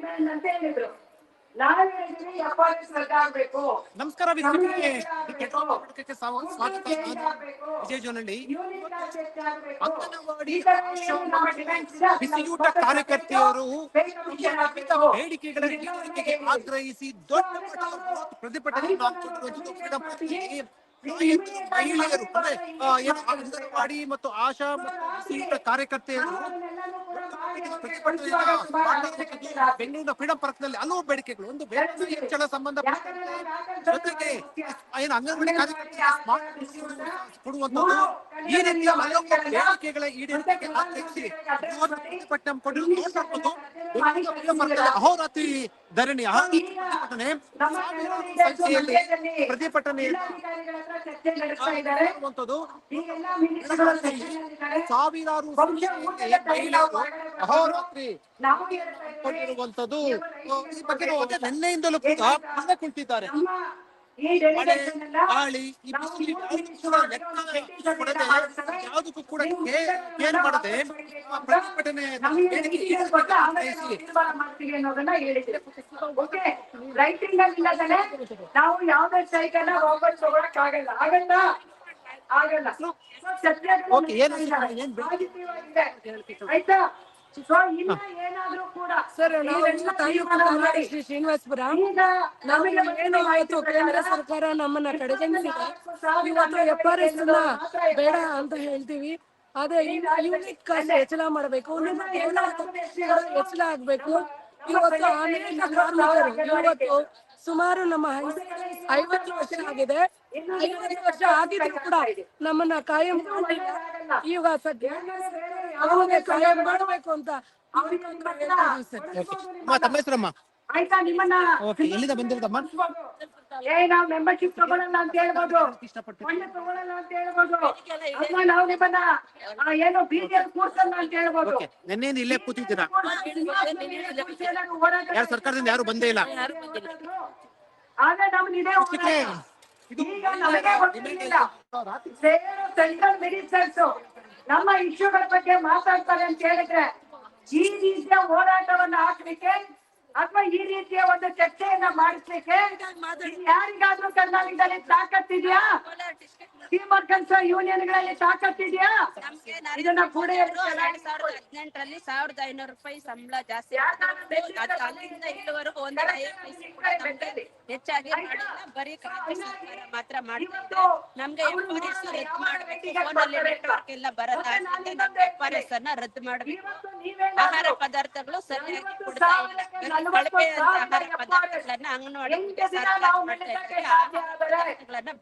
Demand ಅಂತ ಹೇಳಿದ್ರು. F R S ನಮಸ್ಕಾರ ವೀಕ್ಷಕರಿಗೆ ಸ್ವಾಗತ. ವಿಜಯ್ ಜೋನಳ್ಳಿ. ಅಂಗನವಾಡಿ ಬಿಸಿಯೂಟ ಕಾರ್ಯಕರ್ತೆಯರು. ಬೇಡಿಕೆಗಳ ಈಡೇರಿಕೆಗೆ ಆಗ್ರಹಿಸಿ ದೊಡ್ಡ ಮಟ್ಟದ ಪ್ರತಿಭಟನೆ ತಾಯಂದಿರು, ಮಹಿಳೆಯರು ಅಂದ್ರೆ ಏನು ಅಂಗನವಾಡಿ ಮತ್ತು ಆಶಾ ಮತ್ತು ಬಿಸಿಯೂಟ ಕಾರ್ಯಕರ್ತೆಯರು ಬೆಂಗಳೂರಿನ ಫ್ರೀಡಂ ಪಾರ್ಕ್ನಲ್ಲಿ ಹಲವು ಬೇಡಿಕೆಗಳು. ಒಂದು ಬೇಡಿಕೆ ಹೆಚ್ಚಳ ಸಂಬಂಧ ಜೊತೆಗೆ ಏನು ಅಂಗನವಾಡಿ ಕೊಡುವಂತದ್ದು ಈ ರೀತಿಯ ಹಲವು ಬೇಡಿಕೆಗಳ ಈಡೇರಿಕೆಗೆ ಆಗ್ರಹಿಸಿ ಪ್ರತಿಭಟನೆ ಅಹೋರಾತ್ರಿ ಧರಣಿ ಪ್ರತಿಭಟನೆ ಸಾವಿರಾರು ಸಂಖ್ಯೆಯಲ್ಲಿ ಸೆಷನ್ನಲ್ಲಿದ್ದಾರೆ. ಸಾವಿರಾರು ಅಹೋರಾತ್ರಿ ಕೊಂಡಿರುವಂತದ್ದು ಈ ಬಗ್ಗೆ ನಿನ್ನೆಯಿಂದಲೂ ಕೂಡ ಕುಳಿತಿದ್ದಾರೆ ಮಳೆ ಗಾಳಿ ಈ ಬಿಸಿಲು ಯಾವುದಕ್ಕೂ ಕೂಡ ಏನ್ ಮಾಡದೆ ಪ್ರತಿಭಟನೆ ನಾವು ರೈಟಿಂಗ್ ಅಲ್ಲಿ ಇಲ್ಲದನೆ ಯಾವ್ದೇ ಸೈಕಲ್ ವಾಪಸ್ ತಗೊಳಕ್ ಆಗಲ್ಲ. ಆಗಲ್ಲ. ಆಗಲ್ಲ ಸತ್ಯ ಆಯ್ತಾ? ಸೊ ಇನ್ನ ಏನಾದ್ರೂ ಕೂಡ ಸರ್ ಶ್ರೀ ಶ್ರೀನಿವಾಸಪುರ. ನಮಗೆ ಏನು ಕೇಂದ್ರ ಸರ್ಕಾರ ನಮ್ಮನ್ನ ಕಡೆಗಣಿಸಿದೆ. ಇವತ್ತು ಎಫ್ ಆರ್ ಎಸ್ ಬೇಡ ಅಂತ ಹೇಳ್ತೀವಿ. ಅದೇ ಯೂನಿಟ್ ಕಾಸ್ಟ್ ಹೆಚ್ಚಳ ಮಾಡಬೇಕು. ಹೆಚ್ಚಳ ಆಗ್ಬೇಕು. ಇವತ್ತು ಅನೇಕ ಕಾರ್ಮಿಕರು ಇವತ್ತು ಸುಮಾರು ನಮ್ಮ ಐವತ್ತು ವರ್ಷ ಆಗಿದೆ. ಐವತ್ತು ವರ್ಷ ಆಗಿದ್ರು ಕೂಡ ನಮ್ಮನ್ನ ಕಾಯಂ ಈಗ ಸದ್ಯ ಅವಾಗ ಕಾಯಂ ಮಾಡಬೇಕು ಅಂತ ಅವ್ರಿಗೆ ತಮ್ಮ ಹೆಸರಮ್ಮ ಆಯ್ತಾ ನಿಮ್ಮನ್ನ ಓಕೆ ಎಲ್ಲಿಂದ ಬಂದಿರೋದಮ್ಮ ಏ ನಾವ್ ಮೆಂಬರ್ಶಿಪ್ ತಗೊಳಲ್ಲ ಅಂತ ಹೇಳ್ಬೋದು. ಫಂಡ್ ತಗೊಳಲ್ಲ ಅಂತ ಹೇಳ್ಬೋದು. ಅಮ್ಮ ನಾವು ನಿಮ್ಮನ್ನ ಆ, ಏನು ಬಿಡಿಎಲ್ ಕೂರ್ಸಲ್ಲ ಅಂತ ಹೇಳ್ಬೋದು. ಓಕೆ ನಿನ್ನೆಯಿಂದ ಇಲ್ಲೇ ಕೂತಿದ್ದೀರಾ? ಹೋರಾಟ ಯಾರು ಸರ್ಕಾರದಿಂದ ಯಾರು ಬಂದೇ ಇಲ್ಲ? ಆಗ ನಮ್ದು ಇದೇ ಹೋರಾಟ. ಇದು ಈಗ ನಮಗೆ ಗೊತ್ತಿರ್ಲಿಲ್ಲ ಸೇರು ಸೆಂಟ್ರಲ್ ಮಿನಿಸ್ಟರ್ಸ್ ನಮ್ಮ ಇಶ್ಯೂಗಳ ಬಗ್ಗೆ ಮಾತಾಡ್ತಾರೆ ಅಂತ ಹೇಳಿದ್ರೆ, ಈ ರೀತಿಯ ಹೋರಾಟವನ್ನ ಹಾಕ್ಲಿಕ್ಕೆ ಅಥವಾ ಈ ರೀತಿಯ ಒಂದು ಚರ್ಚೆಯನ್ನ ಮಾಡಿಸ್ಲಿಕ್ಕೆ ಯಾರಿಗಾದ್ರೂ ಕರ್ನಾಟಕದಲ್ಲಿ ತಾಕತ್ತಿದ್ಯಾ ಯೂನಿಯನ್ಗಳಲ್ಲಿ ತಾಕತ್ತಿದ್ಯಾ ಇದನ್ನ ಕೂಡ ಹದಿನೆಂಟರಲ್ಲಿ ಸಾವಿರದ ಐನೂರು ರೂಪಾಯಿ ಸಂಬಳ ಜಾಸ್ತಿ ಅಲ್ಲಿಂದ ಇಲ್ಲಿವರೆಗೂ ಒಂದ್ ಹೆಚ್ಚಾಗಿ ಬರೀ ಮಾತ್ರ ಮಾಡಿ ನಮ್ಗೆ ಎಸ್ ರದ್ದು ಮಾಡ್ಬೇಕು. ಫೋನಲ್ಲಿ ನೆಟ್ವರ್ಕ್ ಎಲ್ಲ ಬರಲ್ಲ ಅನ್ನ ರದ್ದು ಮಾಡ್ಬೇಕು. ಆಹಾರ ಪದಾರ್ಥಗಳು ಸರಿಯಾಗಿ ಕೊಡ್ತಾ ಇಲ್ಲ ಬರೀ ಕಳಪೆ ಆಹಾರ ಪದಾರ್ಥಗಳನ್ನ ಅಂಗನವಾಡಿ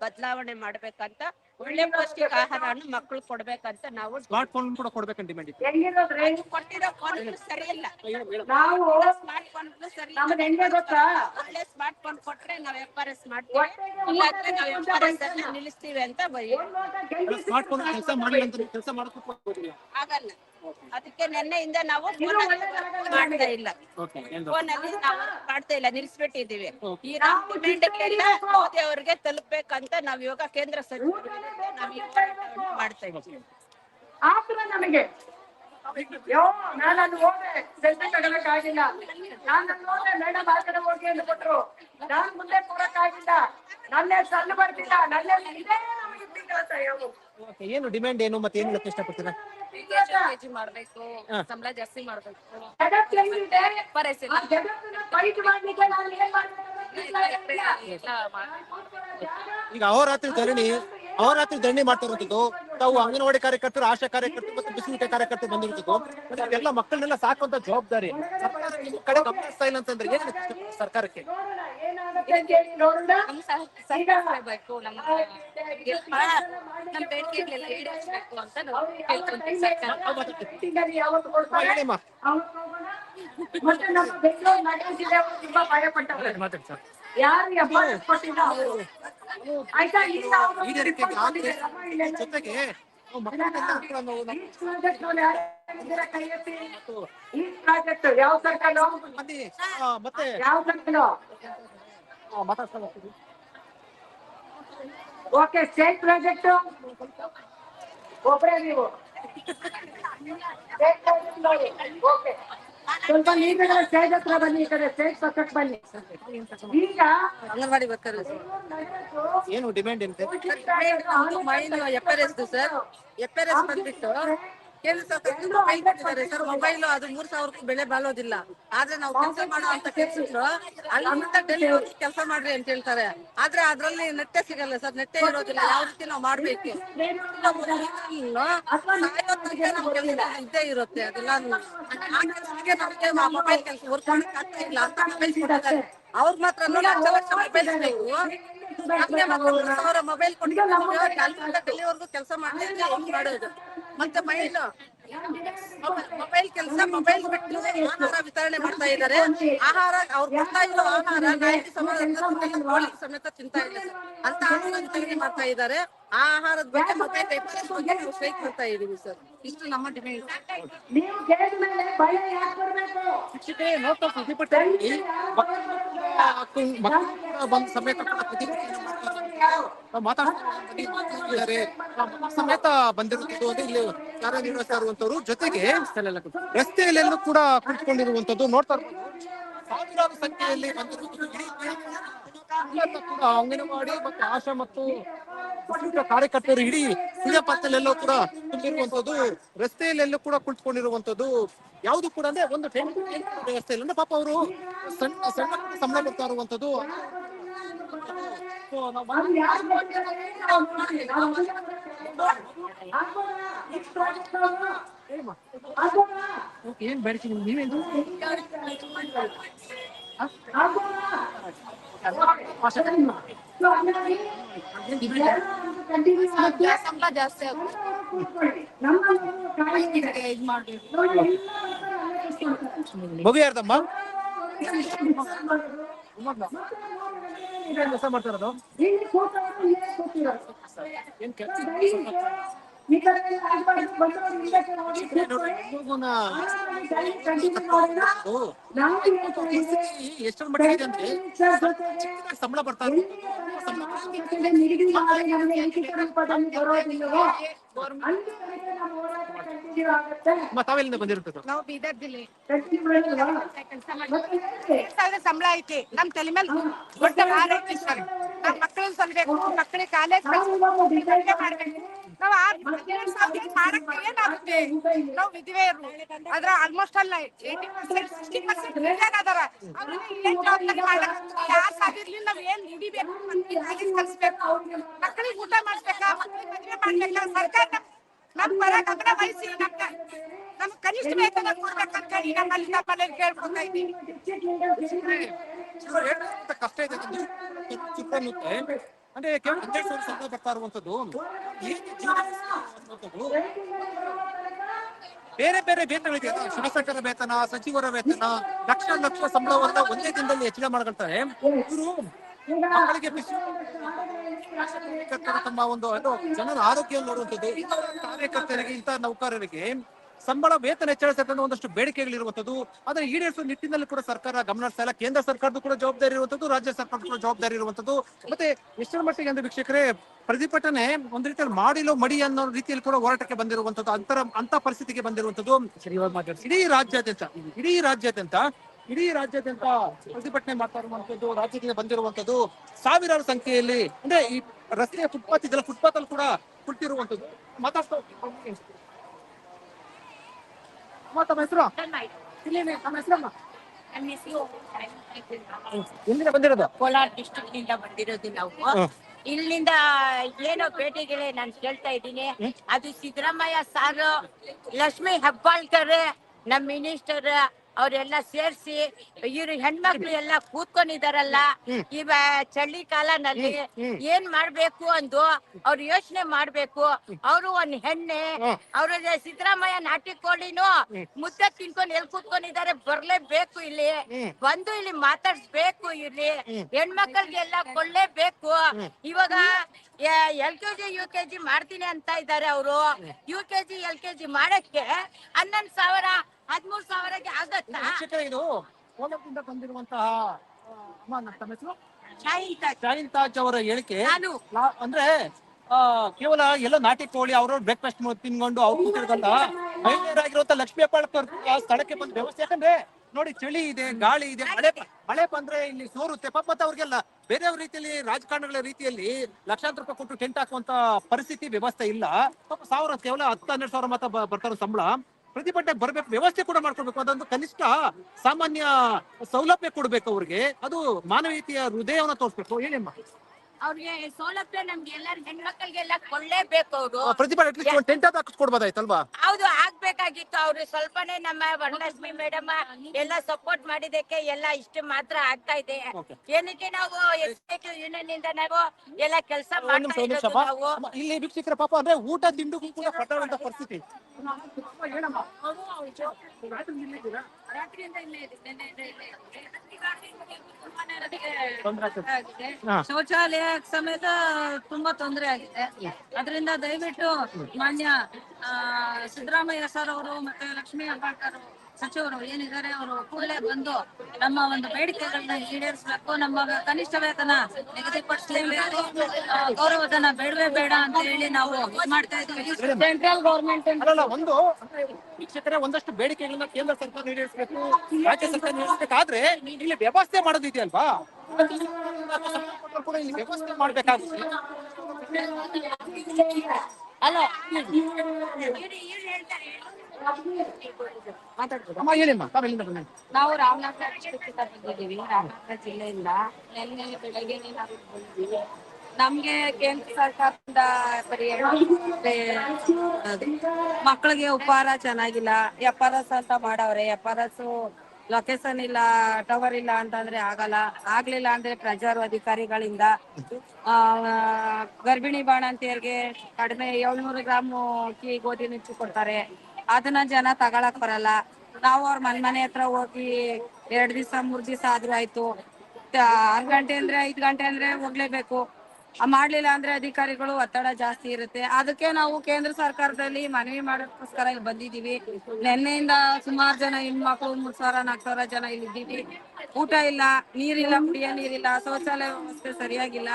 ಬದಲಾವಣೆ ಮಾಡ್ಬೇಕಂತ ಒಳ್ಳೆ ಪೌಷ್ಟಿಕ ಆಹಾರವನ್ನು ಮಕ್ಕಳು ಕೊಡ್ಬೇಕಂತ ನಾವು ಸ್ಮಾರ್ಟ್ ಫೋನ್ ಕೂಡ ಕೊಡ್ಬೇಕಂತ ಡಿಮ್ಯಾಂಡ್ ಇತ್ತು. ಹೆಂಗಿರೋದ್ರಿ? ಕೊಟ್ಟಿರೋ ಫೋನ್ ಸರಿ ಇಲ್ಲ. ನಾವು ಸ್ಮಾರ್ಟ್ ಫೋನ್ ಸರಿ ಇಲ್ಲ. ನಮ್ದು ಹೆಂಗೆ ಗೊತ್ತಾ? ಒಳ್ಳೆ ಸ್ಮಾರ್ಟ್ ಫೋನ್ ಕೊಟ್ರೆ ನಾವ್ ಎಫ್ ಆರ್ ಎಸ್ ಮಾಡ್ತೀವಿ. ಹೊಟ್ಟೆಗೆ ಇಲ್ಲ ಊಟ ಅಂದ್ರೆ ನಾವ್ ಎಸ್ ನಿಲ್ಲಿಸ್ತೀವಿ ಅಂತ ಗಂಜಿ ಸ್ಮಾರ್ಟ್ ಫೋನ್ ಕೆಲಸ ಮಾಡಿಲ್ಲ ಅಂತ ಕೆಲಸ ಕೊಡ್ಬೋದಿಲ್ಲ ಆಗಲ್ಲ. ಅದಕ್ಕೆ ನಿನ್ನೆಯಿಂದ ನಾವು ಫೋನ್ ಮಾಡ್ತಾ ಇಲ್ಲ. ಓಕೆ ಫೋನ್ ಅಲ್ಲಿ ನಾವು ಮಾಡ್ತಾ ಇಲ್ಲ ನಿಲ್ಸ್ಬಿಟ್ಟಿದೀವಿ ಈ ಡಿಮ್ಯಾಂಡ್ಗಳೆಲ್ಲ ಮೋದಿ ಅವ್ರಿಗೆ ತಲುಪಬೇಕಂತ ನಾವ್ ಇವಾಗ ಕೇಂದ್ರ ಸಚಿವ ನಾವ್ ಈ ಹೋರಾಟವನ್ನ ಮಾಡ್ತಾ ಇದ್ದೀವಿ. ಆತರ ನಮಗೆ. ಯೋ ನಾನು ಅಲ್ಲಿ ಹೋದೆ. ಸೆಲ್ಫಿ ತಗೊಳಕ್ಕಾಗಿಲ್ಲ. ನಾನು ಅಲ್ಲಿ ಹೋದೆ. ಮೇಡಮ್ ಆ ಕಡೆ ಹೋಗಿ ಅಂತ ಕೊಟ್ರು ನಾನು ಮುಂದೆ ಕೊಡಕ್ಕಾಗಿಲ್ಲ. ನನ್ನೇ ಅಲ್ಲಿ ಬರ್ತಿಲ್ಲ. ನನ್ನೇ ಇದೇ ನಮಗೆ ತಿಂಗಳತ್ತ ಯಾವ ಓಕೆ ಏನು ಡಿಮ್ಯಾಂಡ್ ಏನು ಮತ್ತೆ ಏನ್ ಹೇಳಕ್ಕೆ ಇಷ್ಟಪಡ್ತೀರಾ? ಕೆಜಿ ಮಾಡ್ಬೇಕು. ಸಂಬಳ ಜಾಸ್ತಿ ಈಗ ಅಹೋರಾತ್ರಿ ಧರಣಿ ಅಹೋರಾತ್ರಿ ಧರಣಿ ಮಾಡ್ತಾ ಇರುವಂತದ್ದು ತಾವು ಅಂಗನವಾಡಿ ಕಾರ್ಯಕರ್ತರು ಆಶಾ ಕಾರ್ಯಕರ್ತರು ಮತ್ತು ಬಿಸಿಯೂಟ ಕಾರ್ಯಕರ್ತರು ಬಂದಿರುವಂತದ್ದು ಎಲ್ಲ ಇದೆಲ್ಲ ಮಕ್ಕಳನ್ನೆಲ್ಲ ಸಾಕುವಂತ ಜವಾಬ್ದಾರಿ. ಸರ್ಕಾರ ಅಂತಂದ್ರೆ ಏನ್ ಸರ್ಕಾರಕ್ಕೆ? ಅಂತ ನೋಡೋಣ. ನಮ್ಮ ನಮ್ ಬೇಡಿಕೆಗಳೆಲ್ಲ ಈಡೇರಿಸಬೇಕು ಅಂತ ನಾವು ಕೇಳ್ಕೊಂತೀವಿ ಸರ್ಕಾರ. ಮೀಟಿಂಗ್ ಅಲ್ಲಿ ಯಾವತ್ತು ಕೊಡ್ತಾರೆ. ಮತ್ತೆ ನಮ್ಮ ಬೆಂಗಳೂರು ನಗರ ಜಿಲ್ಲೆ ಅವರು ತುಂಬಾ ಭಯ ಪಟ್ಟವರು ಯಾರು ಎಫ್ಐಆರ್ ಕೊಟ್ಟಿಲ್ಲ ಅವರು? ಆಯ್ತಾ? ಈಗ ಅವರು ಜೊತೆಗೆ ಈ ಪ್ರಾಜೆಕ್ಟ್ ಯಾವ ಸರ್ಕಾರ ಯಾವ ಸರ್ಕಾರ ಓಕೆ ಸ್ಟೇಟ್ ಪ್ರಾಜೆಕ್ಟ್ ಒಬ್ಬರೇ ನೀವು ಸ್ಟೇಟ್ ಪ್ರಾಜೆಕ್ಟ್ ನೋಡಿ ಓಕೆ ಸ್ವಲ್ಪ ನೀಟಾಗಿ ಸ್ಟೇಜ್ ಹತ್ರ ಬನ್ನಿ ಈ ಕಡೆ ಸ್ಟೇಜ್ ಪಕ್ಕಕ್ಕೆ ಬನ್ನಿ. ಈಗ ಅಂಗನವಾಡಿ ವರ್ಕರ್ ಏನು ಡಿಮ್ಯಾಂಡ್ ಏನಿದೆ main F R S sir. F R S ಬಂದ್ಬಿಟ್ಟು ಮೊಬೈಲ್ ಕೊಟ್ಟಿದ್ದಾರೆ. ಸರ್ ಮೊಬೈಲ್ ಅದು ಮೂರ್ ಸಾವಿರಕ್ಕೂ ಬೆಲೆ ಬಾಳೋದಿಲ್ಲ. ಆದ್ರೆ ನಾವು ಕೆಲಸ ಮಾಡುವಂತ ಕೆಲ್ಸಗಳು ಅಲ್ಲಿಂದ ಡೆಲ್ಲಿ ಕೆಲಸ ಮಾಡ್ರಿ ಅಂತ ಹೇಳ್ತಾರೆ. ಆದ್ರೆ ಅದ್ರಲ್ಲಿ ನೆಟ್ಟೆ ಸಿಗಲ್ಲ ಸರ್ ನೆಟ್ಟೆ ಇರೋದಿಲ್ಲ. ಯಾವ ರೀತಿ ನಾವು ಮಾಡ್ಬೇಕು? ಇದ್ದೇ ಇರುತ್ತೆ. ಅದೆಲ್ಲ ಆ ಕೆಲ್ಸಕ್ಕೆ ನಮ್ಗೆ ಮೊಬೈಲ್ ಕೆಲಸ ವರ್ಕ್ ಮಾಡಕ್ ಆಗ್ತಾ ಇಲ್ಲ ಅಂತ ಮೊಬೈಲ್ ಕೊಟ್ಟಿದ್ದಾರೆ. ಅವ್ರಿಗೆ ಮಾತ್ರ ಲಕ್ಷ ಲಕ್ಷ ಮೊಬೈಲ್ ಬೇಕು. ಸಾವಿರ ಮೊಬೈಲ್ ಡೆಲ್ಲಿವರೆಗೂ ಕೆಲಸ ಮಾಡೋದು? ಮತ್ತೆ ಮೈಲ್ ಮೊಬೈಲ್ ಕೆಲಸ ಮೊಬೈಲ್ ಬಿಟ್ಟು ಆಹಾರ ವಿತರಣೆ ಮಾಡ್ತಾ ಇದ್ದಾರೆ. ಆಹಾರ ಅವ್ರು ಕೊಡ್ತಾ ಇರೋ ಆಹಾರ ಸಮೇತ ತಿಂತಾ ಇಲ್ಲ ಅಂತ ಆಹಾರ ವಿತರಣೆ ಮಾಡ್ತಾ ಇದ್ದಾರೆ. ಆ ಆಹಾರದ ಬಗ್ಗೆ ಮೊಬೈಲ್ ಬಗ್ಗೆ ನಾವು ಸ್ಟ್ರೈಕ್ ಮಾಡ್ತಾ ಇದ್ದೀವಿ ಸರ್. ಇಷ್ಟು ನಮ್ಮ ಡಿಮ್ಯಾಂಡ್ ನೀವು ಕೇಳಿದ ಮೇಲೆ ಭಯ ಯಾಕೆ ಬರಬೇಕು? ಶಿಕ್ಷಕರೇ ನೋಡ್ತಾ ಪ್ರತಿಭಟನೆ ಮಕ್ಕಳು ಕೂಡ ಬಂದ ಸಮೇತ ಮಾತಾಡ್ತಾರೆ ಸಮೇತ ಇಲ್ಲಿ ಕಾರ್ಯನಿರ್ವಹಿಸ್ತಾ ಇರುವಂತವ್ರು ಜೊತೆಗೆ ರಸ್ತೆಯಲ್ಲೆಲ್ಲೂ ಕೂಡ ಕುಳಿತುಕೊಂಡಿರುವಂತದ್ದು ನೋಡ್ತಾ ಇರ್ಬೋದು. ಸಾವಿರಾರು ಸಂಖ್ಯೆಯಲ್ಲಿ ಬಂದಿರುವುದು ಇಡೀ ಇವತ್ತು ಕೂಡ ಅಂಗನವಾಡಿ ಮತ್ತು ಆಶಾ ಮತ್ತು ಕಾರ್ಯಕರ್ತರು ಇಡೀ ಸಿರಿಯಪತ್ತಲೆಲ್ಲೂ ಕೂಡ ತುಂಬಿರುವಂತದ್ದು ರಸ್ತೆಯಲ್ಲೆಲ್ಲೂ ಕೂಡ ಕುಳಿತುಕೊಂಡಿರುವಂತದ್ದು ಯಾವುದು ಕೂಡ ಅಂದ್ರೆ ಒಂದು ವ್ಯವಸ್ಥೆ ಇಲ್ಲ ಅಂದ್ರೆ ಪಾಪ ಅವರು ಸಣ್ಣ ಸಣ್ಣ ಸಂಬಳ ಬರ್ತಾ ಇರುವಂತದ್ದು. ಏನ್ ಬೇಡಿಕೆ ನೀವೇನು? ನೀವೇನ್ ಸಂಬಳ ಜಾಸ್ತಿ ಆಗುತ್ತೆ. ಇದೆ. ಕೂತ್ಕೊಳ್ತಾರೆ. ಮಗು ಯಾರ್ದಮ್ಮ? ಏನ್ ಕೆಲಸ? ಮಾಡ್ತಾ ಈ ಕಡೆ ಆಗ್ಬಾರ್ದು, ಬಂದವರು ಹಿಂದಕ್ಕೆ ಹೋಗಿ ಕೂತ್ಕೊಳ್ಳಿ. ಮಗುನ ಆರಾಮಾಗಿ ಗಾಡಿ continue ಮಾಡೋಣ. ನಾವು ಹೇಳ್ತಾ ಇದ್ದೀವಿ, ಇದೆ ಅಂದ್ರೆ ಸರ್ ಜೊತೆಗೆ ಸಂಬಳ ಬರ್ತಾ ನಿಗದಿ ಮಾಡಿ ನಮಗೆ ಲಿಖಿತ ರೂಪದಲ್ಲಿ ಬರೋದಿಲ್ಲವೋ? ತಾವೆಲ್ಲಿಂದ ಬಂದಿರ್ತದೆ ನಾವು ಬೀದರ್ ಜಿಲ್ಲೆ ಸಂಬಳ ಐತಿ. ನಮ್ ತಲೆ ಮೇಲೆ ದೊಡ್ಡ ಭಾರ ಐತಿ ಸರ್. ನಮ್ ಮಕ್ಕಳನ್ನ ಸಲ್ಬೇಕು. ಮಕ್ಕಳಿಗೆ ಕಾಲೇಜ್ ಮಾಡ್ಬೇಕು. ನಾವ್ ಆ ಎರಡ್ ಸಾವಿರ ಮಾಡಕ್ ಏನಾಗುತ್ತೆ ನಾವು ವಿಧವೆಯರು ಅದ್ರ ಆಲ್ಮೋಸ್ಟ್ ಅಲ್ಲ ಏಯ್ಟಿ ಪರ್ಸೆಂಟ್ ಸಿಕ್ಸ್ಟಿ ಪರ್ಸೆಂಟ್ ಅದಾರ ಅವ್ರಿಗೆ ಏನ್ ಜವಾಬ್ದಾರಿ ಮಾಡಕ್ ಯಾರ್ ಸಾವಿರ್ಲಿ ನಾವ್ ಏನ್ ದುಡಿಬೇಕು ಕಾಲೇಜ್ ಕಲ್ಸ್ಬೇಕು ಮಕ್ಕಳಿಗೆ ಊಟ ಮಾಡ್ಬೇಕಾ ಮಕ್ಕಳಿಗೆ ಮದ್ವೆ ಮಾಡ್ಬೇಕಾ ಸರ್ಕಾರ ನಮ್- ಪರ ಗಮನ ವಹಿಸಿ ನಮ್ ಕನಿಷ್ಠ ವೇತನ ಕೊಡ್ಬೇಕಂತ ಹೇಳಿ ನಮ್ಮಲ್ಲಿ ನಮ್ಮಲ್ಲಿ ಕೇಳ್ಕೊತಾ ಇದ್ದೀವಿ ಕಷ್ಟ ಇದೆ ಅಂದ್ರೆ ಕೇವಲ ಹನ್ನೆರಡು ಸಾವಿರ ಸಂಬಳ ಬರ್ತಾ ಇರುವಂತದ್ದು. ಏನು ಬೇರೆ ಬೇರೆ ವೇತನಗಳಿದೆ. ಅಲ್ಲ, ಶಾಸಕರ ವೇತನ ಸಚಿವರ ವೇತನ ಲಕ್ಷ ಲಕ್ಷ ಸಂಬಳವನ್ನ ಒಂದೇ ದಿನದಲ್ಲಿ ಹೆಚ್ಚಳ ಮಾಡ್ಕೊಳ್ತಾರೆ. ಇವರು ಮಕ್ಕಳಿಗೆ ಬಿಸಿ ತಮ್ಮ ಒಂದು ಅದು ಜನರ ಆರೋಗ್ಯ ನೋಡುವಂಥದ್ದು. ಕಾರ್ಯಕರ್ತರಿಗೆ ಇಂಥ ನೌಕರರಿಗೆ ಸಂಬಳ ವೇತನ ಹೆಚ್ಚಳ ಒಂದಷ್ಟು ಬೇಡಿಕೆಗಳಿರುವಂತದ್ದು ಅದನ್ನ ಈಡೇರಿಸುವ ನಿಟ್ಟಿನಲ್ಲಿ ಕೂಡ ಸರ್ಕಾರ ಗಮನ ಹರಿಸ್ತಾ ಇಲ್ಲ. ಕೇಂದ್ರ ಸರ್ಕಾರದ ಕೂಡ ಜವಾಬ್ದಾರಿ ಇರುವಂತದ್ದು ರಾಜ್ಯ ಸರ್ಕಾರದ ಕೂಡ ಜವಾಬ್ದಾರಿ ಇರುವಂತದ್ದು ಮತ್ತೆ ಎಷ್ಟರ ಮಟ್ಟಿಗೆ ಅಂದ್ರೆ ವೀಕ್ಷಕರೇ ಪ್ರತಿಭಟನೆ ಒಂದ್ ರೀತಿಯಲ್ಲಿ ಮಾಡಿಲೋ ಮಡಿ ಅನ್ನೋ ರೀತಿಯಲ್ಲಿ ಕೂಡ ಹೋರಾಟಕ್ಕೆ ಬಂದಿರುವಂತದ್ದು ಅಂತರ ಅಂತ ಪರಿಸ್ಥಿತಿಗೆ ಬಂದಿರುವಂತದ್ದು ಇಡೀ ರಾಜ್ಯಾದ್ಯಂತ ಇಡೀ ರಾಜ್ಯಾದ್ಯಂತ ಇಡೀ ರಾಜ್ಯಾದ್ಯಂತ ಪ್ರತಿಭಟನೆ ಮಾಡ್ತಾ ಇರುವಂತದ್ದು ರಾಜ್ಯದಿಂದ ಬಂದಿರುವಂತದ್ದು ಸಾವಿರಾರು ಸಂಖ್ಯೆಯಲ್ಲಿ ಅಂದ್ರೆ ಈ ರಸ್ತೆಯ ಫುಟ್ಪಾತ್ ಇದೆಲ್ಲ ಫುಟ್ಪಾತ್ ಅಲ್ಲಿ ಕೂಡ ಕುಳಿತಿರುವಂತದ್ದು ಮಾತಾಡ್ತಾ ಅಮ್ಮ, ತಮ್ಮ ಹೆಸರು? ತಮ್ಮ ಹೆಸರು ಎಲ್ಲಿಂದ ಬಂದಿರೋದು? ಕೋಲಾರ ಡಿಸ್ಟ್ರಿಕ್ಟ್ನಿಂದ ಬಂದಿರೋದು ನಾವು. ಇಲ್ಲಿಂದ ಏನೋ ಪೇಟೆಗೆ ನಾನು ಕೇಳ್ತಾ ಇದ್ದೀನಿ. ಅದು ಸಿದ್ದರಾಮಯ್ಯ ಸಾರು ಲಕ್ಷ್ಮಿ ಹೆಬ್ಬಾಳ್ಕರ್ ನಮ್ ಮಿನಿಸ್ಟರ್ ಅವರೆಲ್ಲ ಸೇರ್ಸಿ ಇವ್ರು ಹೆಣ್ಮಕ್ಳು ಎಲ್ಲ ಕೂತ್ಕೊಂಡಿದಾರಲ್ಲ ಇವ ಚಳಿ ಕಾಲನಲ್ಲಿ ಏನ್ ಮಾಡ್ಬೇಕು ಅಂದು ಅವ್ರು ಯೋಚನೆ ಮಾಡ್ಬೇಕು. ಅವರು ಒಂದ್ ಹೆಣ್ಣೆ ಅವ್ರ ಸಿದ್ದರಾಮಯ್ಯ ನಾಟಿ ಕೋಳಿನು ಮುದ್ದೆ ತಿನ್ಕೊಂಡು ಎಲ್ಲಿ ಕೂತ್ಕೊಂಡಿದ್ದಾರೆ ಬರ್ಲೇಬೇಕು ಇಲ್ಲಿ. ಬಂದು ಇಲ್ಲಿ ಮಾತಾಡ್ಸ್ಬೇಕು ಇಲ್ಲಿ. ಹೆಣ್ಮಕ್ಳಿಗೆಲ್ಲ ಕೊಡ್ಲೇಬೇಕು. ಇವಾಗ L K G U K G ಮಾಡ್ತೀನಿ ಅಂತ ಇದ್ದಾರೆ ಅವರು. U K G L K G ಮಾಡಕ್ಕೆ ಹನ್ನೊಂದ್ ಸಾವಿರ ಹದ್ಮೂರ್ ಸಾವಿರಕ್ಕೆ ಆಗತ್ತಾ? ಇದು ಕೋಲಾರದಿಂದ ಬಂದಿರುವಂತಹ ಆ, ಅಮ್ಮ ನಮ್ಮ ತಮ್ಮ ಹೆಸರು? ಶಾಹಿನ್ ಶಾಹಿನ್ ತಾಜ್ ಅವರ ಹೇಳಿಕೆ. ನಾನು. ಅಂದ್ರೆ ಆ, ಕೇವಲ ಎಲ್ಲ ನಾಟಿ ಕೋಳಿ ಅವರು ಬ್ರೇಕ್ಫಾಸ್ಟ್ ತಿನ್ಕೊಂಡು ಅವ್ರು ಕೂತಿರೋದಲ್ಲ ಮಹಿಳೆಯರಾಗಿರುವಂತ ಲಕ್ಷ್ಮೀ ಹೆಬ್ಬಾಳ್ಕರ್ ಆ ಸ್ಥಳಕ್ಕೆ ಬಂದ ವ್ಯವಸ್ಥೆ ಯಾಕಂದ್ರೆ ನೋಡಿ ಚಳಿ ಇದೆ ಗಾಳಿ ಇದೆ ಮಳೆ ಮಳೆ ಬಂದ್ರೆ ಇಲ್ಲಿ ಸೋರುತ್ತೆ ಪಾಪ ಮತ್ತೆ ಅವ್ರಿಗೆಲ್ಲ ಬೇರೆಯವ್ರ ರೀತಿಯಲ್ಲಿ ರಾಜಕಾರಣಗಳ ರೀತಿಯಲ್ಲಿ ಲಕ್ಷಾಂತರ ರೂಪಾಯಿ ಕೊಟ್ಟು ಟೆಂಟ್ ಹಾಕುವಂತ ಪರಿಸ್ಥಿತಿ ವ್ಯವಸ್ಥೆ ಇಲ್ಲ. ಪಾಪ ಸಾವಿರ ಕೇವಲ ಹತ್ತು ಹನ್ನೆರಡು ಸಾವಿರ ಮಾತ್ರ ಬರ್ತಾರೋ ಸಂಬಳ. ಪ್ರತಿಭಟನೆಗೆ ಬರಬೇಕು, ವ್ಯವಸ್ಥೆ ಕೂಡ ಮಾಡ್ಕೊಡ್ಬೇಕು. ಅದೊಂದು ಕನಿಷ್ಠ ಸಾಮಾನ್ಯ ಸೌಲಭ್ಯ ಕೊಡ್ಬೇಕು ಅವ್ರಿಗೆ. ಅದು ಮಾನವೀಯತೆಯ ಹೃದಯವನ್ನು ತೋರಿಸ್ಬೇಕು. ಹೇಳಿಮ್ಮ ಅವ್ರಿಗೆ ಸೌಲಭ್ಯ ನಮ್ಗೆ ಎಲ್ಲಾರು ಹೆಣ್ಮಕ್ಳಿಗೆಲ್ಲ ಕೊಡ್ಲೇಬೇಕು ಅವರು. ಪ್ರತಿಭಾ ಅಟ್ಲೀಸ್ಟ್ ಒಂದು ಟೆಂಟ್ ಅದು ಹಾಕಿಸ್ಕೊಡ್ಬೋದಾಯ್ತಲ್ವಾ? ಹೌದು ಆಗ್ಬೇಕಾಗಿತ್ತು ಅವ್ರು. ಸ್ವಲ್ಪನೇ ನಮ್ಮ ವರಲಕ್ಷ್ಮಿ ಮೇಡಮ್ ಎಲ್ಲ ಸಪೋರ್ಟ್ ಮಾಡಿದಕ್ಕೆ ಎಲ್ಲ ಇಷ್ಟು ಮಾತ್ರ ಆಗ್ತಾ ಇದೆ. Okay. ಏನಕ್ಕೆ ನಾವು ಎಸ್ ಯೂನಿಯನ್ ಇಂದ ನಾವು ಎಲ್ಲ ಕೆಲಸ ಒಂದ್ ನಿಮಿಷ ಮಾಡ್ತಾ ಒಂದ್ ನಿಮಿಷ ಇರೋದು ನಾವು. ಅಮ್ಮ, ಇಲ್ಲಿ ವೀಕ್ಷಕರ ಪಾಪ ಅಂದ್ರೆ ಊಟ ತಿಂಡಿಗೂ ಕೂಡ ಪಟ್ಟಾಡುವಂತ ಪರಿಸ್ಥಿತಿ. ರಾತ್ರಿಯಿಂದ ಇಲ್ಲೇ ಇದೆ ನೆನ್ನೆಯಿಂದ ಇಲ್ಲೇ ಇದೆ. ತುಂಬಾನೇ ನಮಗೆ ತೊಂದ್ರೆ ಆಗ್ತದೆ. ಆಗಿದೆ. ಹಾ. ಶೌಚಾಲಯ ಸಮೇತ ತುಂಬಾ ತೊಂದರೆ ಆಗಿದೆ ಅದರಿಂದ ದಯವಿಟ್ಟು ಮಾನ್ಯ ಆ, ಸಿದ್ದರಾಮಯ್ಯ ಸರ್ ಅವರು ಮತ್ತೆ ಲಕ್ಷ್ಮೀ ಹೆಬ್ಬಾಳ್ಕರ್ ಸಚಿವರು ಏನಿದ್ದಾರೆ ಅವರು ಕೂಡಲೇ ಬಂದು ನಮ್ಮ ಒಂದು ಬೇಡಿಕೆಗಳನ್ನ ಈಡೇರಿಸಬೇಕು ನಮ್ಮ ಕನಿಷ್ಠ ವೇತನ ನಿಗದಿಪಡಿಸಲೇಬೇಕು ಗೌರವಧನ ಬೇಡವೇ ಬೇಡ ಅಂತ ಹೇಳಿ ನಾವು ಮಾಡ್ತಾ ಇದ್ದೀವಿ. ಸೆಂಟ್ರಲ್ ಗೌರ್ಮೆಂಟ್ ಒಂದು ವೀಕ್ಷಕರೇ ಒಂದಷ್ಟು ಬೇಡಿಕೆಗಳನ್ನ ಕೇಂದ್ರ ಸರ್ಕಾರ ಈಡೇರಿಸಬೇಕು ರಾಜ್ಯ ಸರ್ಕಾರ ಈಡೇರಿಸಬೇಕಾದ್ರೆ ಇಲ್ಲಿ ವ್ಯವಸ್ಥೆ ಮಾಡೋದಿದೆಯಲ್ವಾ? ಕೂಡ ಇಲ್ಲಿ ವ್ಯವಸ್ಥೆ ಮಾಡ್ಬೇಕಾಗುತ್ತೆ. ಅಲ್ಲ ಅಮ್ಮ? ನಾವು ರಾಮನಗರ ಡಿಸ್ಟ್ರಿಕ್ಟ್ ಬಂದಿದ್ದೀವಿ. ರಾಮನಗರ ಜಿಲ್ಲೆಯಿಂದ ನಿನ್ನೆ ಬೆಳಗ್ಗೆ ನಾವು ಬಂದಿದ್ದೀವಿ ನಮ್ಗೆ ಕೇಂದ್ರ ಸರ್ಕಾರದಿಂದ ಮಕ್ಕಳಿಗೆ ಉಪಹಾರ ಚೆನ್ನಾಗಿಲ್ಲ. ಎಫ್ ಅಂತ ಮಾಡವ್ರೆ. ಎಫ್ ಲೊಕೇಶನ್ ಇಲ್ಲ ಟವರ್ ಇಲ್ಲ ಅಂತಂದ್ರೆ ಆಗಲ್ಲ. ಆಗ್ಲಿಲ್ಲ ಅಂದ್ರೆ ಪ್ರಜಾರು ಅಧಿಕಾರಿಗಳಿಂದ ಗರ್ಭಿಣಿ ಬಾಣಂತಿಯರಿಗೆ ಕಡಿಮೆ ಏಳ್ನೂರು ಗ್ರಾಮ್ ಗೋಧಿ ನುಚ್ಚು ಕೊಡ್ತಾರೆ. ಅದನ್ನ ಜನ ತಗೊಳಕ್ ಬರಲ್ಲ. ನಾವು ಅವ್ರ ಮನ್ ಮನೆ ಹತ್ರ ಹೋಗಿ ಎರಡ್ ದಿವ್ಸ, ಮೂರ್ ದಿವ್ಸ ಆದ್ರೂ ಆಯ್ತು. ಆರ್ ಗಂಟೆ ಅಂದ್ರೆ ಐದ್ ಗಂಟೆ ಅಂದ್ರೆ ಹೋಗ್ಲೇಬೇಕು. ಮಾಡ್ಲಿಲ್ಲ ಅಂದ್ರೆ ಅಧಿಕಾರಿಗಳು ಒತ್ತಡ ಜಾಸ್ತಿ ಇರುತ್ತೆ. ಅದಕ್ಕೆ ನಾವು ಕೇಂದ್ರ ಸರ್ಕಾರದಲ್ಲಿ ಮನವಿ ಮಾಡೋದಕ್ಕೋಸ್ಕರ ಇಲ್ಲಿ ಬಂದಿದೀವಿ ನಿನ್ನೆಯಿಂದ ಸುಮಾರು ಜನ ಹೆಣ್ಮಕ್ಳು, ಮೂರ್ ಸಾವಿರ ನಾಲ್ಕು ಸಾವಿರ ಜನ ಇಲ್ಲಿ ಇದ್ದೀವಿ ಊಟ ಇಲ್ಲ, ನೀರಿಲ್ಲ, ಕುಡಿಯ ನೀರಿಲ್ಲ, ಶೌಚಾಲಯ ವ್ಯವಸ್ಥೆ ಸರಿಯಾಗಿಲ್ಲ.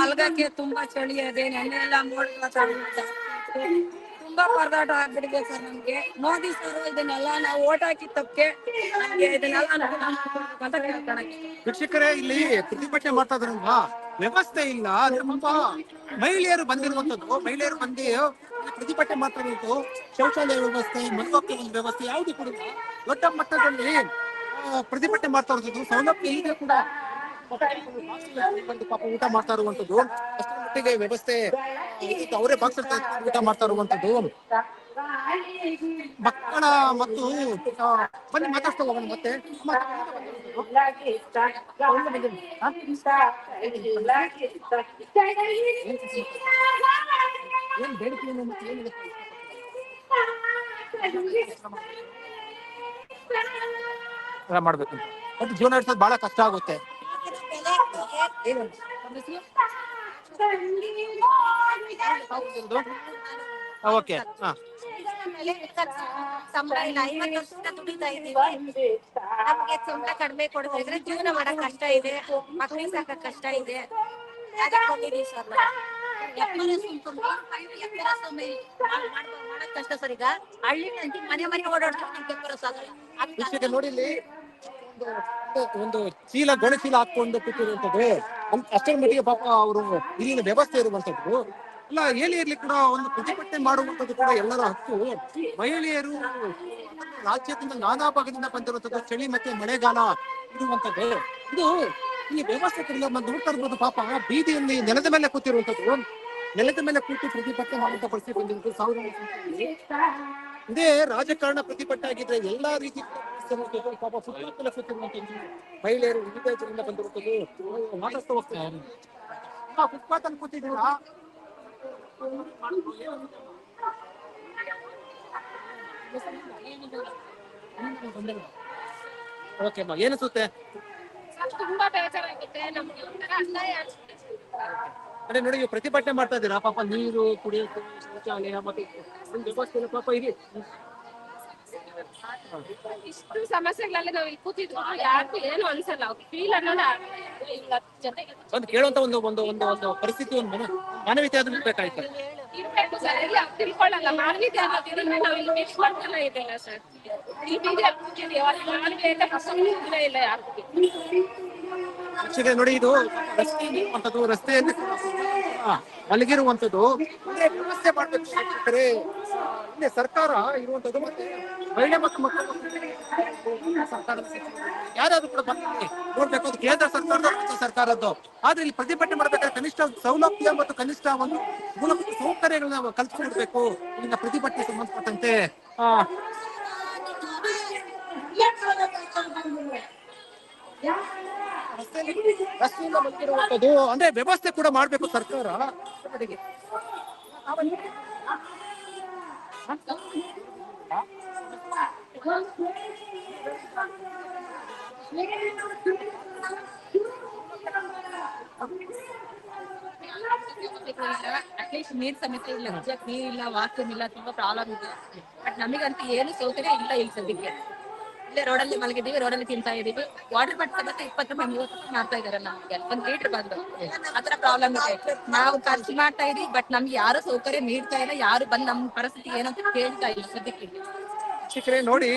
ಮಲ್ಗಕ್ಕೆ ತುಂಬಾ ಚಳಿ ಇದೆ. ನೆನ್ನೆ ಎಲ್ಲ ಮೋಡ. ತುಂಬಾ ಪರದಾಟ ಆಗ್ಬಿಟ್ಟಿದೆ ಸರ್ ನಮ್ಗೆ. ಮೋದಿ ಸರ್ ಇದನ್ನೆಲ್ಲ ನಾವು ಓಟ್ ಹಾಕಿ ತಪ್ಪಕ್ಕೆ ನಮ್ಗೆ ಇದನ್ನೆಲ್ಲ ಅಂತ ವೀಕ್ಷಕರೇ, ಇಲ್ಲಿ ಪ್ರತಿಭಟನೆ ಮಾಡ್ತಾ ಇದ್ರಲ್ವಾ ವ್ಯವಸ್ಥೆ ಇಲ್ಲ. ಮಹಿಳೆಯರು ಬಂದಿರುವಂತದ್ದು ಮಹಿಳೆಯರು ಬಂದು ಪ್ರತಿಭಟನೆ ಮಾಡ್ತಾ ಇರೋದು ಶೌಚಾಲಯ ವ್ಯವಸ್ಥೆ ಮದುವಕ್ಕೆ ಒಂದು ವ್ಯವಸ್ಥೆ ಯಾವುದು ಕೂಡ. ದೊಡ್ಡ ಮಟ್ಟದಲ್ಲಿ ಪ್ರತಿಭಟನೆ ಮಾಡ್ತಾ ಇರೋದು ಸೌಲಭ್ಯ ಇದೆ ಕೂಡ. ಬಂದು ಪಾಪ ಊಟ ಮಾಡ್ತಾ ಇರುವಂತದ್ದು ಅಷ್ಟರ ಮಟ್ಟಿಗೆ ವ್ಯವಸ್ಥೆ ಅವರೇ ಬಾಕ್ಸ್ ಊಟ ಮಾಡ್ತಾ ಇರುವಂತದ್ದು ಮಕ್ಕಳ ಮತ್ತು ಬನ್ನಿ ಮಾತಾಡ್ತಾ ಹೋಗೋಣ ಮತ್ತೆ? ಏನ್ ಬೇಡಿಕೆ ಏನು ಮತ್ತೆ ಏನಿದೆ? ಎಲ್ಲ ಮಾಡ್ಬೇಕು ಜೀವನ ನಡೆಸೋದು ಬಹಳ ಕಷ್ಟ ಆಗುತ್ತೆ ಓಕೆ ಹಾ ಸಂಬಳ ಇಲ್ಲ ಐವತ್ತು ವರ್ಷದಿಂದ ದುಡಿತಾ ಇದ್ದೀವಿ ನಮ್ಗೆ ಸಂಬಳ ಕಡಿಮೆ ಕೊಡ್ತಾ ಇದ್ರೆ ಜೀವನ ಮಾಡಕ್ ಕಷ್ಟ ಇದೆ ಮಕ್ಳಿಗೆ ಸಾಕ ಕಷ್ಟ ಇದೆ. ಅದಕ್ಕೆ ಬಂದಿದೀವಿ ಸರ್ ಮಾಡಕ್ ಕಷ್ಟ ಸರ್ ಈಗ. ಹಳ್ಳಿ ಮನೆ ಮನೆ ಓಡಾಡ್ತಾರೆ ನಮ್ಗೆ ನೋಡಿ ಒಂದು- ಚೀಲ ಗೊಣ ಚೀಲ ಹಾಕೊಂಡು ಕೂತಿರುವಂತದ್ದು ಅಷ್ಟರ ಮಟ್ಟಿಗೆ ಪಾಪ ಅವರು ಇಲ್ಲಿನ ವ್ಯವಸ್ಥೆ ಇರುವಂತದ್ದು ಇಲ್ಲ ಹೇಳಿ ಇರ್ಲಿ ಕೂಡ ಒಂದು ಪ್ರತಿಭಟನೆ ಮಾಡುವಂತದ್ದು ಕೂಡ ಎಲ್ಲರ ಹಕ್ಕು. ಮಹಿಳೆಯರು ರಾಜ್ಯದಿಂದ ನಾನಾ ಭಾಗದಿಂದ ಬಂದಿರುವಂತದ್ದು ಚಳಿ ಮತ್ತೆ ಮಳೆಗಾಲ ಇರುವಂತದ್ದು ಇದು ಈ ವ್ಯವಸ್ಥೆ ಕಡೆ ನಾವು ನೋಡ್ತಾ ಇರ್ಬೋದು ಪಾಪ. ಬೀದಿಯಲ್ಲಿ ನೆಲದ ಮೇಲೆ ಕೂತಿರುವಂತದ್ದು ನೆಲದ ಮೇಲೆ ಕೂತು ಪ್ರತಿಭಟನೆ ಮಾಡುವಂತ ಪರಿಸ್ಥಿತಿ ಸಾವಿರದ ಸಂಖ್ಯೆಯಲ್ಲಿ. ಇದೇ ರಾಜಕಾರಣ ಪ್ರತಿಭಟನೆ ಆಗಿದ್ರೆ ಎಲ್ಲಾ ರೀತಿ ಪಾಪ ಫುಟ್ಪಾತ್ ಮೇಲೆ ಕೂತಿರುವಂತದ್ದು ಮಹಿಳೆಯರು ವಿವಿಧ ಜನರಿಂದ ಬಂದಿರುವಂತದ್ದು ಮಾತಾಡ್ತಾ ಹೋಗ್ತಾರೆ ಫುಟ್ಪಾತ್ ಅಲ್ಲಿ ಕೂತಿದ್ದೀರಾ ಓಕೆ ಅಮ್ಮ ಏನಿಸುತ್ತೆ ತುಂಬಾ ಅನ್ಸುತ್ತೆ ಅದೇ ನೋಡಿ ಪ್ರತಿಭಟನೆ ಮಾಡ್ತಾ ಇದ್ದೀರಾ ಪಾಪ ನೀರು ಕುಡಿಯೋಕೆ ಶೌಚಾಲಯ ಮತ್ತೆ ಇಲ್ಲ ಪಾಪ ಇದೆ ಇಷ್ಟು ಸಮಸ್ಯೆಗಳೆಲ್ಲ ನಾವು ಇಲ್ಲಿ ಕೂತಿದ್ರು ಯಾರಿಗೂ ಏನು ಅನ್ಸಲ್ಲ. ಫೀಲ್ ಅನ್ನೋಣ ಆಗಲ್ಲ. ಇಲ್ಲ ಜೊತೆಗೆ ಒಂದು ಕೇಳುವಂತ ಒಂದು ಒಂದು ಒಂದು ಒಂದು ಪರಿಸ್ಥಿತಿ ಒಂದು ಮನ ಮಾನವೀಯತೆ ಅದು ಇರ್ಬೇಕಾಯ್ತು? ಇರ್ಬೇಕು ಸರ್. ಎಲ್ಲ ತಿಳ್ಕೊಳ್ಳಲ್ಲ. ಮಾನವೀಯತೆ ಅನ್ನೋದಿದ್ರೆ ನಾವು ಇಲ್ಲಿ ನಿಷ್ಕರ್ಷಣ ಇದೆಲ್ಲ ಸರ್. ಈ ಬೀದಿ ಕೂತಿದೀವಿ ಅವ್ರಿಗೆ ಮಾನವೀಯತೆ ಪ್ರಸಂಗ ಇಲ್ಲ ವೀಕ್ಷಕರೇ ನೋಡಿ ಇದು ರಸ್ತೆ ಇರುವಂತದ್ದು ರಸ್ತೆಯಲ್ಲಿ ಇಲ್ಲೇ ವ್ಯವಸ್ಥೆ ಮಾಡ್ಬೇಕು ವೀಕ್ಷಕರೇ ಇಲ್ಲೇ ಸರ್ಕಾರ ಇರುವಂತದ್ದು ಮತ್ತೆ ಮಹಿಳೆ ಮತ್ತು ಮಕ್ಕಳ ಸರ್ಕಾರದ ಯಾರಾದ್ರೂ ಕೂಡ ಬರ್ತಾರೆ ನೋಡ್ಬೇಕು ಅದು ಕೇಂದ್ರ ಸರ್ಕಾರದ ರಾಜ್ಯ ಸರ್ಕಾರದ್ದು. ಆದ್ರೆ ಇಲ್ಲಿ ಪ್ರತಿಭಟನೆ ಮಾಡ್ಬೇಕಾದ್ರೆ ಕನಿಷ್ಠ ಸೌಲಭ್ಯ ಮತ್ತು ಕನಿಷ್ಠ ಒಂದು ಮೂಲಭೂತ ಸೌಕರ್ಯಗಳನ್ನ ಕಲ್ಪಿಸ್ಕೊಡ್ಬೇಕು. ಇಲ್ಲಿನ ಪ್ರತಿಭಟನೆ ಸಂಬಂಧಪಟ್ಟಂತೆ. ಆ ರಸ್ತೆಯಿಂದ ಬಂದಿರುವಂತದ್ದು ಅಂದ್ರೆ ವ್ಯವಸ್ಥೆ ಕೂಡ ಮಾಡಬೇಕು ಸರ್ಕಾರ. ಅಟ್ಲೀಸ್ಟ್ ನೀರ್ ಸಮೇತ ಇಲ್ಲ ನಿಜಕ್ಕೆ ನೀರ್ ಇಲ್ಲ ವಾಶ್ರೂಮ್ ಇಲ್ಲ ತುಂಬಾ ಪ್ರಾಬ್ಲಮ್ ಇದೆ. ಬಟ್ ನಮಗಂತೂ ಏನು ಸೌಕರ್ಯ ಇಲ್ಲ ಇಲ್ಲಿ ಸದ್ಯಕ್ಕೆ. ಇಲ್ಲೇ ರೋಡಲ್ಲಿ ಮಲಗಿದ್ದೀವಿ ರೋಡಲ್ಲಿ ತಿಂತಾ ಇದೀವಿ. ವಾಟರ್ ಬಟ್ ಸಮೇತ ಇಪ್ಪತ್ತು ರೂಪಾಯಿ, ಮೂವತ್ತು ರೂಪಾಯಿ ಮಾಡ್ತಾ ಇದಾರೆ ನಮ್ಗೆ. ಒಂದ್ ಲೀಟರ್ ಬಂದು. ಆತರ ಪ್ರಾಬ್ಲಮ್ ಇದೆ. ನಾವು ಖರ್ಚು ಮಾಡ್ತಾ ಇದೀವಿ ಬಟ್ ನಮ್ಗೆ ಯಾರು ಸೌಕರ್ಯ ನೀಡ್ತಾ ಇಲ್ಲ, ಯಾರು ಬಂದ್ ನಮ್ ಪರಿಸ್ಥಿತಿ ಏನಂತ ಕೇಳ್ತಾ ಇಲ್ಲ ಸದ್ಯಕ್ಕೆ. ಶಿಕ್ಷಕರೇ ನೋಡಿ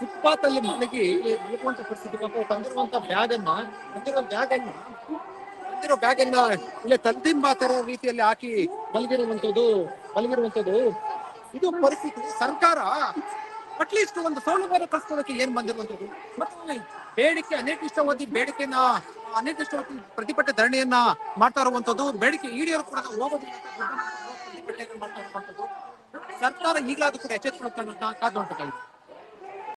ಫುಟ್ಪಾತ್ ಅಲ್ಲಿ ಮಲಗಿ ಮಲಗುವಂತ ಪರಿಸ್ಥಿತಿ ಪಾಪ ತಂದಿರುವಂತ ಬ್ಯಾಗ್ ಅನ್ನ, ತಂದಿರೋ ಬ್ಯಾಗ್ ಅನ್ನ, ತಂದಿರೋ ಬ್ಯಾಗ್ ಅನ್ನ ಇಲ್ಲೇ ತಂದಿಂಬಾ ತರ ರೀತಿಯಲ್ಲಿ ಹಾಕಿ ಮಲಗಿರುವಂತದ್ದು ಮಲಗಿರುವಂತದ್ದು ಇದು ಪರಿಸ್ಥಿತಿ ಸರ್ಕಾರ ಅಟ್ಲೀಸ್ಟ್ ಒಂದು ಸೌಲಭ್ಯ ಕಲ್ಸ್ಕೊಳ್ಳೋಕೆ ಏನ್ ಬಂದಿರುವಂತದ್ದು ಮತ್ತು ಬೇಡಿಕೆ, ಅನಿರ್ದಿಷ್ಟವಾದಿ ಬೇಡಿಕೆಯನ್ನ ಅನಿರ್ದಿಷ್ಟವಾಗಿ ಪ್ರತಿಭಟನೆ ಧರಣಿಯನ್ನ ಮಾಡ್ತಾ ಇರುವಂತದ್ದು ಬೇಡಿಕೆ ಈಡೇರು ಕೂಡ ಹೋಗೋದು ಸರ್ಕಾರ ಈಗಲಾದ್ರೂ ಕೂಡ ಎಚ್ಚೆತ್ತು ಕಾದು